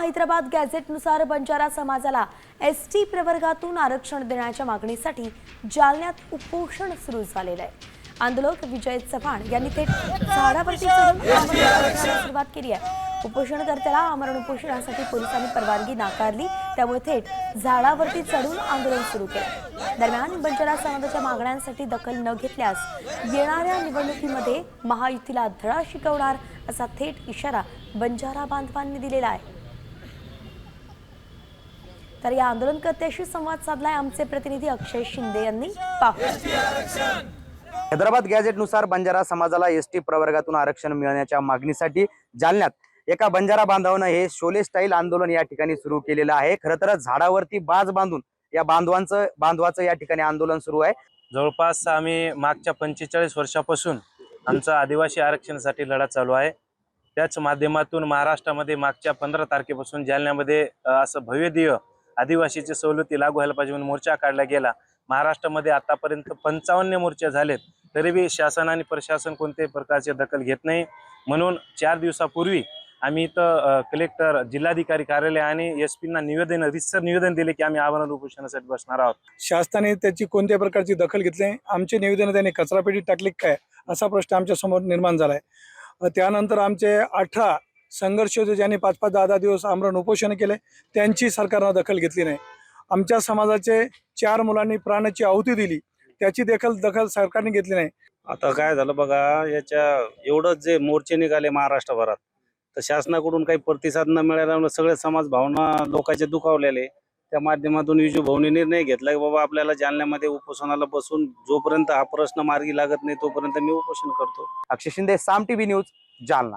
हैदराबाद गॅझेटनुसार बंजारा समाजाला S T प्रवर्गातून आरक्षण देण्याच्या मागणीसाठी जालन्यात उपोषण सुरू झालेलं आहे. आंदोलक विजय चव्हाण यांनी थेट झाडावरती सुरुवात केली आहे. उपोषणकर्त्याला आमरण उपोषणासाठी पोलिसांनी परवानगी नाकारली त्यामुळे थेट झाडावरती चढून आंदोलन सुरू केलं दरम्यान बंजारा समाजाच्या मागण्यांसाठी दखल न घेतल्यास येणाऱ्या निवडणुकीमध्ये महायुतीला धडा शिकवणार असा थेट इशारा बंजारा बांधवांनी दिलेला आहे. तर या आंदोलनकर्त्याशी संवाद साधलाय आमचे प्रतिनिधी अक्षय शिंदे यांनी. पाहू. हैदराबाद गॅझेटनुसार बंजारा समाजाला एस टी प्रवर्गातून आरक्षण मिळण्याच्या मागणीसाठी जालन्यात एका बंजारा बांधवानं हे शोले स्टाईल आंदोलन या ठिकाणी सुरू केलेलं आहे. खरं तर झाडावरती बाज बांधून या बांधवांचं बांधवाचं या ठिकाणी आंदोलन सुरू आहे. जवळपास आम्ही मागच्या पंचेचाळीस वर्षापासून आमचा आदिवासी आरक्षणासाठी लढा चालू आहे. त्याच माध्यमातून महाराष्ट्रामध्ये मागच्या पंधरा तारखेपासून जालन्यामध्ये असं भव्यदेय आदिवासीच्या सवलती लागू व्हायला पाहिजे म्हणून मोर्चा काढला गेला. महाराष्ट्रामध्ये आतापर्यंत पंचावन्न मोर्चे झालेत. तरी बी शासन आणि प्रशासन कोणत्याही प्रकारची दखल घेत नाही. म्हणून चार दिवसापूर्वी आम्ही इथं कलेक्टर जिल्हाधिकारी कार्यालय आणि एस पींना निवेदन रितसर निवेदन दिले की आम्ही आव्हान उपोषणासाठी बसणार आहोत. शासनाने त्याची कोणत्या प्रकारची दखल घेतली नाही. आमचे निवेदन त्याने कचरापेटीत टाकले काय? असा प्रश्न आमच्यासमोर निर्माण झालाय. आहे त्यानंतर आमचे अठरा संघर्ष होते ज्यांनी पाच पाच दहा दहा दिवस आमरण उपोषण केले त्यांची सरकारनं दखल घेतली नाही. आमच्या समाजाचे चार मुलांनी प्राणाची आहुती दिली त्याची देखील दखल सरकारने घेतली नाही. आता काय झालं बघा याच्या एवढं जे मोर्चे निघाले महाराष्ट्रभरात तर शासनाकडून काही प्रतिसाद न मिळाल्यामुळे सगळे समाज भावना लोकांचे दुखावलेले. त्या माध्यमातून विजू भाऊनी निर्णय घेतला की बाबा आपल्याला जालन्यामध्ये उपोषणाला बसून जोपर्यंत हा प्रश्न मार्गी लागत नाही तोपर्यंत मी उपोषण करतो. Akshay Shinde Saam TV news Jalna.